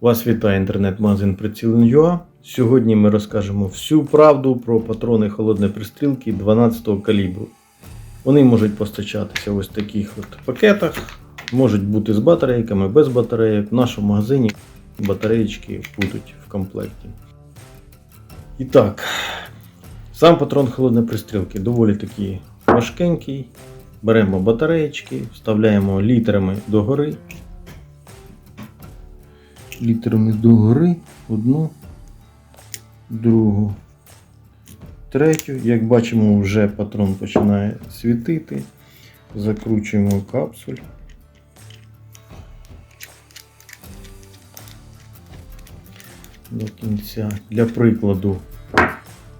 Вас вітає інтернет-магазин Приціл.ua. Сьогодні ми розкажемо всю правду про патрони холодної пристрілки 12 калібру. Вони можуть постачатися в ось таких от пакетах, можуть бути з батарейками, без батарейок. В нашому магазині батареєчки будуть в комплекті. І так, сам патрон холодної пристрілки доволі такий важкенький. Беремо батареєчки, вставляємо літерами догори. Літерами догори одну, другу, третю. Як бачимо, вже патрон починає світити. Закручуємо капсуль. До кінця. Для прикладу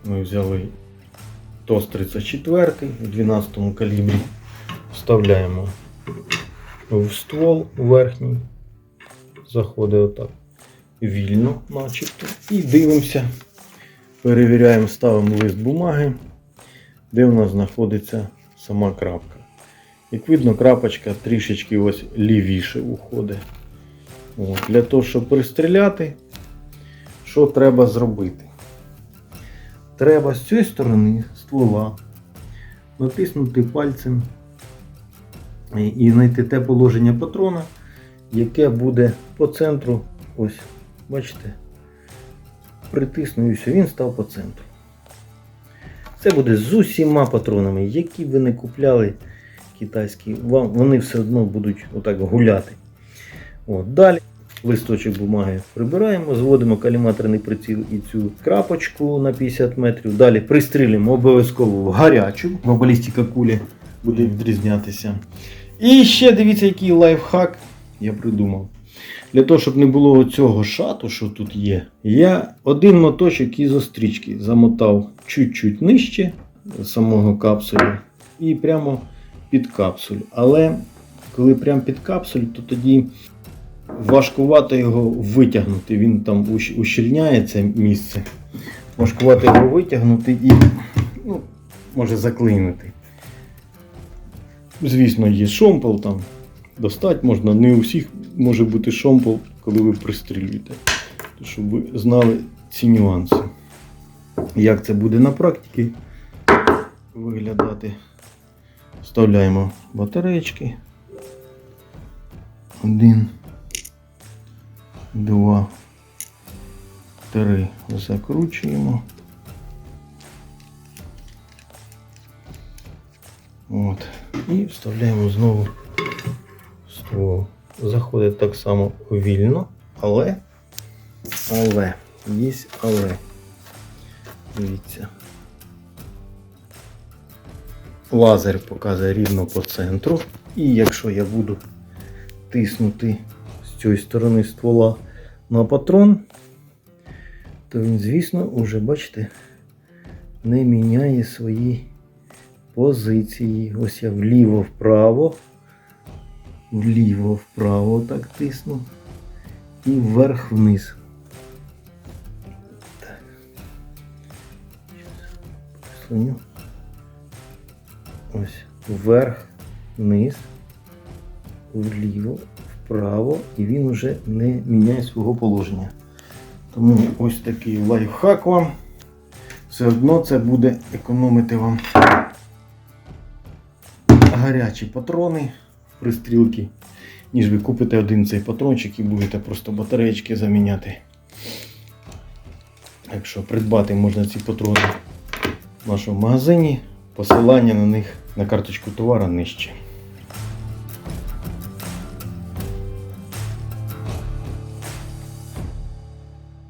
ми взяли ТОС 34 у 12 калібрі. Вставляємо в ствол верхній. Заходить отак вільно, начебто. І дивимося. Перевіряємо, ставимо лист бумаги, де у нас знаходиться сама крапка. Як видно, крапочка трішечки ось лівіше уходить. От. Для того, щоб пристріляти, що треба зробити? Треба з цієї сторони ствола натиснути пальцем і знайти те положення патрона, яке буде по центру. Ось, бачите, притисну і все, він став по центру. Це буде з усіма патронами, які ви не купляли китайські, вам, вони все одно будуть отак гуляти. От, далі листочок бумаги прибираємо, зводимо каліматорний приціл і цю крапочку на 50 метрів. Далі пристрілюємо обов'язково в гарячу, бо балістика кулі буде відрізнятися. І ще дивіться, який лайфхак я придумав. Для того, щоб не було цього шату, що тут є, я один моточок ізострічки замотав чуть-чуть нижче самого капсулю і прямо під капсуль. Але коли прямо під капсуль, то тоді важкувато його витягнути. Він там ущ- ущільняє це місце. Важкувато його витягнути і ну, може заклинити. Звісно, є шомпол там. Достать можна, не у всіх може бути шомпол, коли ви пристрілюєте. Щоб ви знали ці нюанси. Як це буде на практиці виглядати? Вставляємо батареєчки. Один, два, три. Закручуємо. От. І вставляємо знову ствол. Заходить так само вільно, але, але, є але. Дивіться. Лазер показує рівно по центру. І якщо я буду тиснути з цієї сторони ствола на патрон, то він, звісно, уже, бачите, не міняє свої позиції. Ось я вліво-вправо, вліво-вправо так тисну. І вверх-вниз. Так. Ось вверх, вниз, вліво, вправо, і він вже не міняє свого положення. Тому ось такий лайфхак вам. Все одно це буде економити вам гарячі патрони пристрілки, ніж ви купите один цей патрончик і будете просто батареєчки заміняти. Якщо придбати можна ці патрони в нашому магазині, посилання на них на карточку товара нижче.